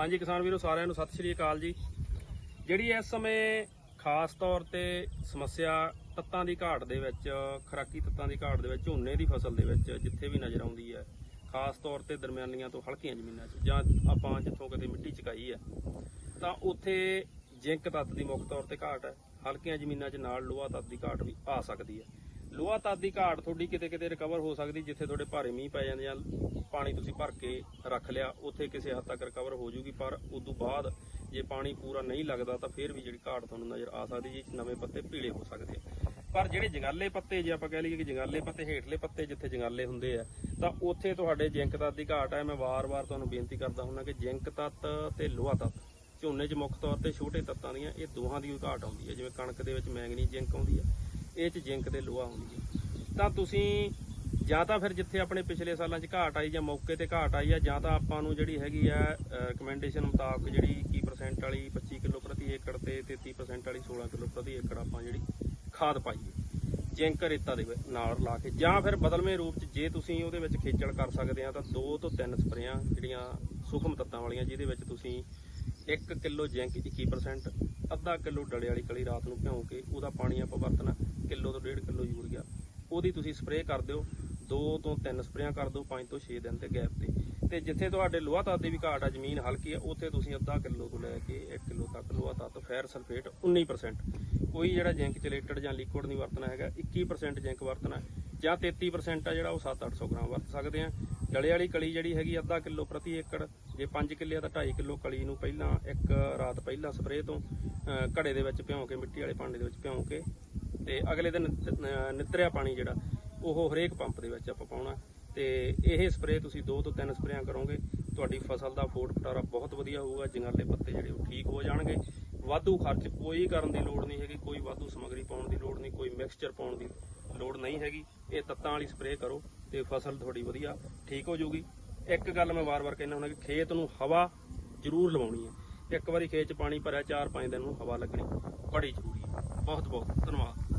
ਹਾਂਜੀ ਕਿਸਾਨ ਵੀਰੋ, ਸਾਰਿਆਂ ਨੂੰ ਸਤਿ ਸ਼੍ਰੀ ਅਕਾਲ ਜੀ। ਜਿਹੜੀ ਇਸ ਸਮੇਂ ਖਾਸ ਤੌਰ ਤੇ ਸਮੱਸਿਆ ਤੱਤਾਂ ਦੀ ਘਾਟ ਦੇ ਵਿੱਚ, ਖਰਾਕੀ ਤੱਤਾਂ ਦੀ ਘਾਟ ਦੇ ਵਿੱਚ, ਝੋਨੇ ਦੀ ਫਸਲ ਦੇ ਵਿੱਚ ਜਿੱਥੇ ਵੀ ਨਜ਼ਰ ਆਉਂਦੀ ਹੈ, ਖਾਸ ਤੌਰ ਤੇ ਦਰਮਿਆਨੀਆਂ ਤੋਂ ਹਲਕੀਆਂ ਜ਼ਮੀਨਾਂ 'ਚ, ਜਾਂ ਆਪਾਂ ਜਿੱਥੋਂ ਕਦੇ ਮਿੱਟੀ ਚਕਾਈ ਹੈ, ਤਾਂ ਉੱਥੇ ਜ਼ਿੰਕ ਤੱਤ ਦੀ ਮੁੱਖ ਤੌਰ ਤੇ ਘਾਟ ਹੈ। ਹਲਕੀਆਂ ਜ਼ਮੀਨਾਂ 'ਚ ਨਾਲ ਲੋਹਾ ਤੱਤ ਦੀ ਘਾਟ ਵੀ ਆ ਸਕਦੀ ਹੈ। ਲੋਹਾ ਤੱਤ ਦੀ ਘਾਟ ਤੁਹਾਡੀ ਕਿਤੇ ਕਿਤੇ ਰਿਕਵਰ ਹੋ ਸਕਦੀ, ਜਿੱਥੇ ਤੁਹਾਡੇ ਭਾਰੇ ਮੀਂਹ ਪੈ ਜਾਂਦੇ ਆ ਪਾਣੀ ਤੁਸੀਂ ਭਰ ਕੇ ਰੱਖ ਲਿਆ, ਉੱਥੇ ਕਿਸੇ ਹੱਦ ਤੱਕ ਰਿਕਵਰ ਹੋ ਜੂਗੀ, ਪਰ ਉਸ ਤੋਂ ਬਾਅਦ ਜੇ ਪਾਣੀ ਪੂਰਾ ਨਹੀਂ ਲੱਗਦਾ ਤਾਂ ਫਿਰ ਵੀ ਜਿਹੜੀ ਘਾਟ ਤੁਹਾਨੂੰ ਨਜ਼ਰ ਆ ਸਕਦੀ ਜੀ, ਨਵੇਂ ਪੱਤੇ ਪੀਲੇ ਹੋ ਸਕਦੇ ਆ। ਪਰ ਜਿਹੜੇ ਜੰਗਾਲੇ ਪੱਤੇ ਜੇ ਆਪਾਂ ਕਹਿ ਲਈਏ ਕਿ ਜੰਗਾਲੇ ਪੱਤੇ ਹੇਠਲੇ ਪੱਤੇ ਜਿੱਥੇ ਜੰਗਾਲੇ ਹੁੰਦੇ ਆ, ਤਾਂ ਉੱਥੇ ਤੁਹਾਡੇ ਜ਼ਿੰਕ ਤੱਤ ਦੀ ਘਾਟ ਹੈ ਮੈਂ ਵਾਰ-ਵਾਰ ਤੁਹਾਨੂੰ ਬੇਨਤੀ ਕਰਦਾ ਹੁੰਦਾ ਕਿ ਜ਼ਿੰਕ ਤੱਤ ਤੇ ਲੋਹਾ ਤੱਤ, ਝੋਨੇ 'ਚ ਮੁੱਖ ਤੌਰ ਤੇ ਛੋਟੇ ਤੱਤਾਂ ਦੀਆਂ ਇਹ ਦੋਹਾਂ ਦੀ ਘਾਟ ਆਉਂਦੀ ਹੈ ਜਿਵੇਂ ਕਣਕ ਦੇ ਵਿੱਚ ਮੈਂਗਨੀਜ਼ ਜ਼ਿੰਕ ਆਉਂਦੀ ਹੈ ਇਹ 'ਚ ਜ਼ਿੰਕ ਤੇ ਲੋਹਾ ਆਉਂਦੀ ਹੈ ਤਾਂ ਤੁਸੀਂ ਜਾਂ ਤਾਂ ਫਿਰ ਜਿੱਥੇ ਆਪਣੇ ਪਿਛਲੇ ਸਾਲਾਂ 'ਚ ਘਾਟ ਆਈ ਜਾਂ ਮੌਕੇ ਤੇ ਘਾਟ ਆਈ ਆ, ਜਾਂ ਤਾਂ ਆਪਾਂ ਨੂੰ ਜਿਹੜੀ ਹੈਗੀ ਆ ਰეკਮੈਂਡੇਸ਼ਨ ਮੁਤਾਬਕ ਜਿਹੜੀ 21% ਵਾਲੀ 25 ਕਿਲੋ ਪ੍ਰਤੀ ਏਕੜ ਤੇ 33% ਵਾਲੀ 16 ਕਿਲੋ ਪ੍ਰਤੀ ਏਕੜ ਆਪਾਂ ਜਿਹੜੀ ਖਾਦ ਪਾਈਏ ਜਿੰਕ ਰੇਤਾ ਦੇ ਨਾਲ ਲਾ ਕੇ। ਜਾਂ ਫਿਰ ਬਦਲਵੇਂ ਰੂਪ 'ਚ ਜੇ ਤੁਸੀਂ ਉਹਦੇ ਵਿੱਚ ਖੇਚਲ ਕਰ ਸਕਦੇ ਆ, ਤਾਂ 2 ਤੋਂ 3 ਸਪਰੇਆਂ ਜਿਹੜੀਆਂ ਸੂਖਮ ਤੱਤਾਂ ਵਾਲੀਆਂ, ਜਿਹਦੇ ਵਿੱਚ ਤੁਸੀਂ 1 ਕਿਲੋ ਜਿੰਕ 21% ਅੱਧਾ ਕਿਲੋ ਡਲੇ ਵਾਲੀ ਕਲੀ ਰਾਤ ਨੂੰ ਭਿਉਂ ਕੇ ਉਹਦਾ ਪਾਣੀ ਆਪਾਂ ਵਰਤਣਾ, ਕਿਲੋ ਤੋਂ 1.5 ਕਿਲੋ ਯੂਰੀਆ, ਉਹਦੀ ਤੁਸੀਂ ਸਪਰੇਅ ਕਰ ਦਿਓ। 2 ਤੋਂ 3 ਸਪਰੇਆਂ ਕਰ ਦਿਓ 5 ਤੋਂ 6 ਦਿਨ ਦੇ ਗੈਪ ਤੇ। ਤੇ ਜਿੱਥੇ ਤੁਹਾਡੇ ਲੋਹਾ ਤੱਤ ਦੀ ਵੀ ਘਾਟ ਆ ਜ਼ਮੀਨ ਹਲਕੀ ਆ ਉੱਥੇ ਤੁਸੀਂ ਅੱਧਾ ਕਿਲੋ ਤੋਂ ਲੈ ਕੇ 1 ਕਿਲੋ ਤੱਕ ਲੋਹਾ ਤੱਤ ਫੈਰ ਸਲਫੇਟ 19% ਕੋਈ ਜਿਹੜਾ ਜ਼ਿੰਕ ਚਲੇਟਡ ਜਾਂ ਲਿਕੁਇਡ ਨਹੀਂ ਵਰਤਣਾ ਹੈਗਾ 21% ਜ਼ਿੰਕ ਵਰਤਣਾ ਜਾਂ 33% ਆ ਜਿਹੜਾ ਉਹ 7-800 ਗ੍ਰਾਮ ਵਰਤ ਸਕਦੇ ਆ। ਡਲੇ ਵਾਲੀ ਕਲੀ ਜਿਹੜੀ ਹੈਗੀ ਅੱਧਾ ਕਿਲੋ ਪ੍ਰਤੀ ਏਕੜ ਜੇ 5 ਕਿੱਲੇ ਆ ਤਾਂ 2.5 ਕਿਲੋ ਕਲੀ ਨੂੰ ਪਹਿਲਾਂ ਇੱਕ ਰਾਤ ਪਹਿਲਾਂ ਸਪਰੇਅ ਤੋਂ ਘੜੇ ਦੇ ਵਿੱਚ ਭਿਉਂ ਕੇ ਮਿੱਟੀ ਵਾਲੇ ਭਾਂਡੇ ਦੇ ਵਿੱਚ ਭਿਉਂ ਕੇ ਤੇ ਅਗਲੇ ਦਿਨ ਅਹ, ਨਿੱਤਰਿਆ ਪਾਣੀ ਜਿਹੜਾ ਉਹ ਹਰੇਕ ਪੰਪ ਦੇ ਵਿੱਚ ਆਪਾਂ ਪਾਉਣਾ। ਤੇ ਇਹ ਸਪਰੇਅ ਤੁਸੀਂ ਦੋ ਤੋਂ ਤਿੰਨ ਸਪਰੇਆਂ ਕਰੋਗੇ, ਤੁਹਾਡੀ ਫਸਲ ਦਾ ਫੋਟ ਪਟਾਰਾ ਬਹੁਤ ਵਧੀਆ ਹੋਊਗਾ ਜੰਗਾਲੇ ਪੱਤੇ ਜਿਹੜੇ ਉਹ ਠੀਕ ਹੋ ਜਾਣਗੇ। ਵਾਧੂ ਖਰਚ ਕੋਈ ਕਰਨ ਦੀ ਲੋੜ ਨਹੀਂ ਹੈਗੀ, ਕੋਈ ਵਾਧੂ ਸਮੱਗਰੀ ਪਾਉਣ ਦੀ ਲੋੜ ਨਹੀਂ, ਕੋਈ ਮਿਕਸਚਰ ਪਾਉਣ ਦੀ ਲੋੜ ਨਹੀਂ ਹੈਗੀ। ਇਹ ਤੱਤਾਂ ਵਾਲੀ ਸਪਰੇਅ ਕਰੋ ਤੇ ਫਸਲ ਤੁਹਾਡੀ ਵਧੀਆ ਠੀਕ ਹੋ ਜਾਊਗੀ। ਇੱਕ ਗੱਲ ਮੈਂ ਵਾਰ-ਵਾਰ ਕਹਿੰਦਾ ਹੁੰਦਾ ਕਿ ਖੇਤ ਨੂੰ ਹਵਾ ਜ਼ਰੂਰ ਲਵਾਉਣੀ ਹੈ। ਇੱਕ ਵਾਰੀ ਖੇਤ 'ਚ ਪਾਣੀ ਭਰਿਆ 4-5 ਦਿਨ ਨੂੰ ਹਵਾ ਲੱਗਣੀ ਬੜੀ ਜ਼ਰੂਰੀ ਹੈ। ਬਹੁਤ ਬਹੁਤ ਧੰਨਵਾਦ।